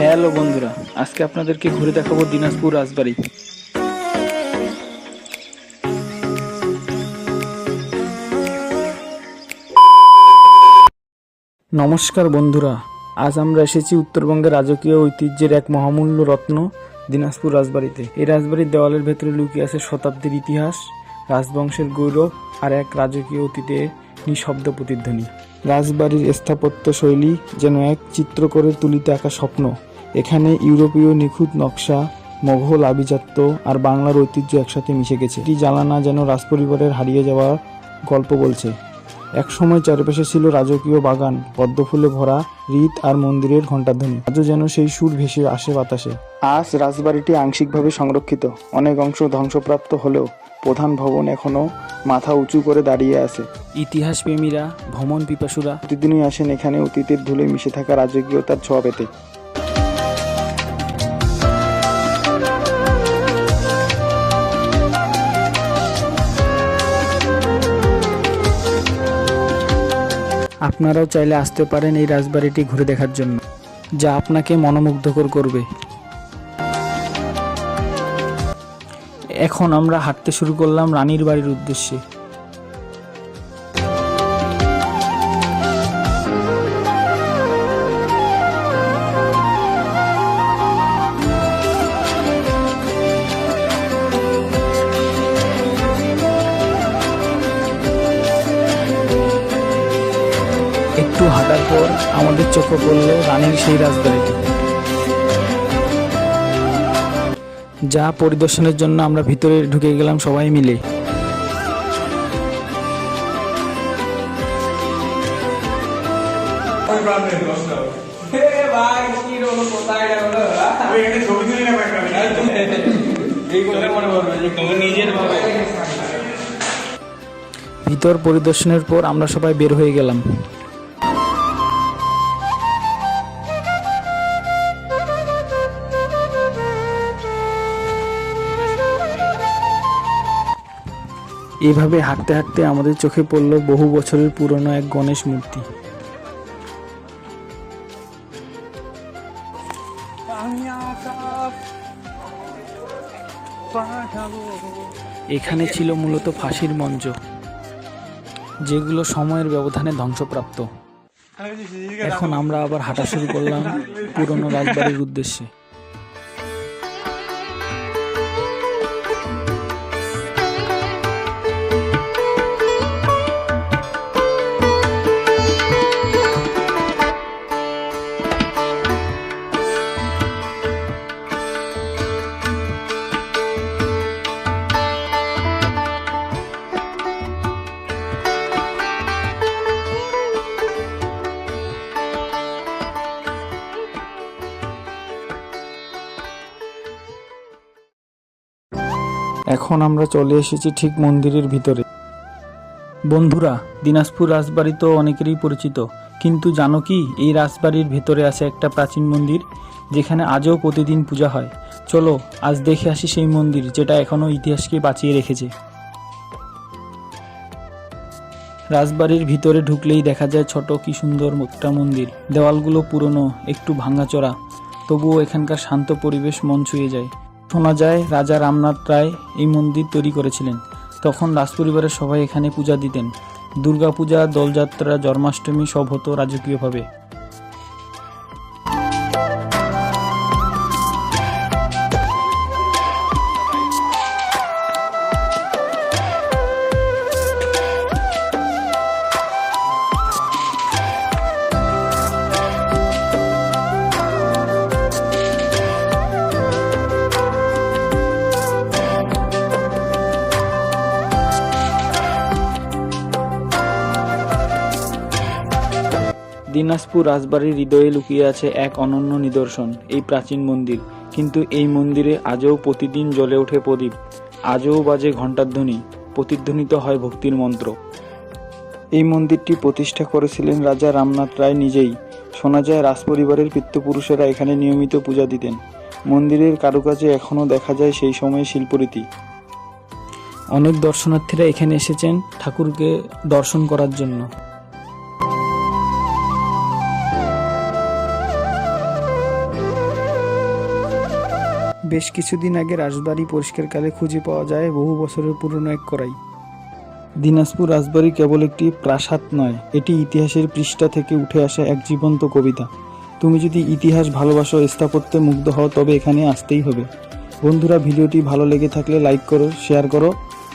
Hello বন্ধুরা, আজকে আপনাদেরকে ঘুরে দেখাবো দিনাজপুর রাজবাড়ি। নমস্কার বন্ধুরা, আজ আমরা এসেছি উত্তরবঙ্গের রাজকীয় ঐতিহ্যের এক মহামূল্য রত্ন, দিনাজপুর রাজবাড়িতে। এই রাজবাড়ির দেওয়ালের ভেতরে লুকিয়ে আছে শতাব্দীর ইতিহাস, রাজবংশের গৌরব আর এক রাজকীয় অতীতের নিঃশব্দ প্রতিধ্বনি। রাজবাড়ির স্থাপত্য শৈলী যেন এক চিত্র করে তুলিতে আঁকা স্বপ্ন। এখানে ইউরোপীয় নিখুঁত নকশা, মোঘল আভিজাত্য আর বাংলার ঐতিহ্য একসাথে মিশে গেছে। এটি জ্বালানা যেন রাজপরিবারের হারিয়ে যাওয়ার গল্প বলছে। একসময় চারপাশে ছিল রাজকীয় বাগান পদ্মফুলে ভরা রীত আর মন্দিরের ঘণ্টাধ্বনি। আজও যেন সেই সুর ভেসে আসে বাতাসে। আজ রাজবাড়িটি আংশিকভাবে সংরক্ষিত। অনেক অংশ ধ্বংসপ্রাপ্ত হলেও প্রধান ভবন এখনও মাথা উঁচু করে দাঁড়িয়ে আছে। ইতিহাস প্রেমীরা ভ্রমণ পিপাসুরা প্রতিদিনই আসেন এখানে অতীতের ধুলে মিশে থাকা রাজকীয়তার ছোঁয়া পেতে। আপনারাও চাইলে আসতে পারেন এই রাজবাড়িটি ঘুরে দেখার জন্য যা আপনাকে মনোমুগ্ধকর করবে। এখন আমরা হাঁটতে শুরু করলাম রানীর বাড়ির উদ্দেশ্যে। একটু হাঁটার পর আমাদের চোখে পড়ল রানীর সেই রাজবাড়িটি। যা পরিদর্শনের জন্য আমরা ভিতরে ঢুকে গেলাম সবাই মিলে। ভিতর পরিদর্শনের পর আমরা সবাই বের হয়ে গেলাম। এভাবে হাঁটতে হাঁটতে আমাদের চোখে পড়ল বহু বছরের পুরনো এক গণেশ মূর্তি। এখানে ছিল মূলত ফাঁসির মঞ্চ যেগুলো সময়ের ব্যবধানে ধ্বংসপ্রাপ্ত। এখন আমরা আবার হাঁটা শুরু করলাম পুরনো রাজবাড়ির উদ্দেশ্যে। এখন আমরা চলে এসেছি ঠিক মন্দিরের ভিতরে। বন্ধুরা, দিনাজপুর রাজবাড়ি তো অনেকেরই পরিচিত, কিন্তু জানো কি, এই রাজবাড়ির ভেতরে আছে একটা প্রাচীন মন্দির, যেখানে আজও প্রতিদিন পূজা হয়। চলো, আজ দেখে আসি সেই মন্দির, যেটা এখনও ইতিহাসকে বাঁচিয়ে রেখেছে। রাজবাড়ির ভিতরে ঢুকলেই দেখা যায় ছোট কি সুন্দর একটা মন্দির। দেওয়ালগুলো পুরনো, একটু ভাঙাচোরা, তবুও এখানকার শান্ত পরিবেশ মন ছুঁয়ে যায়। শোনা যায়, রাজা রামনাথ রায় এই মন্দির তৈরি করেছিলেন। তখন রাজপরিবারের সবাই এখানে পূজা দিতেন। দুর্গাপূজা, দোলযাত্রা, জন্মাষ্টমী সব হতো রাজকীয়ভাবে। দিনাজপুর রাজবাড়ির হৃদয়ে লুকিয়ে আছে এক অনন্য নিদর্শন, এই প্রাচীন মন্দির। কিন্তু এই মন্দিরে আজও প্রতিদিন জ্বলে ওঠে প্রদীপ। আজও বাজে ঘণ্টার ধ্বনি, প্রতিধ্বনিত হয় ভক্তির মন্ত্র। এই মন্দিরটি প্রতিষ্ঠা করেছিলেন রাজা রামনাথ রায় নিজেই। শোনা যায়, রাজপরিবারের পিতৃপুরুষেরা এখানে নিয়মিত পূজা দিতেন। মন্দিরের কারুকাজে এখনও দেখা যায় সেই সময়ের শিল্পরীতি। অনেক দর্শনার্থীরা এখানে এসেছেন ঠাকুরকে দর্শন করার জন্য। বেশ কিছুদিন আগে রাজবাড়ি পরিষ্কারকালে খুঁজে পাওয়া যায় বহু বছরের পুরনো এক করাই দিনাজপুর রাজবাড়ি কেবল একটি প্রাসাদ নয়, এটি ইতিহাসের পৃষ্ঠা থেকে উঠে আসা এক জীবন্ত কবিতা। তুমি যদি ইতিহাস ভালোবাসো, স্থাপত্যে মুগ্ধ হও, তবে এখানে আসতেই হবে। বন্ধুরা, ভিডিওটি ভালো লেগে থাকলে লাইক করো, শেয়ার করো।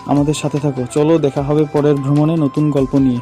আমাদের সাথে থাকো। চলো, দেখা হবে পরের ভ্রমণে নতুন গল্প নিয়ে।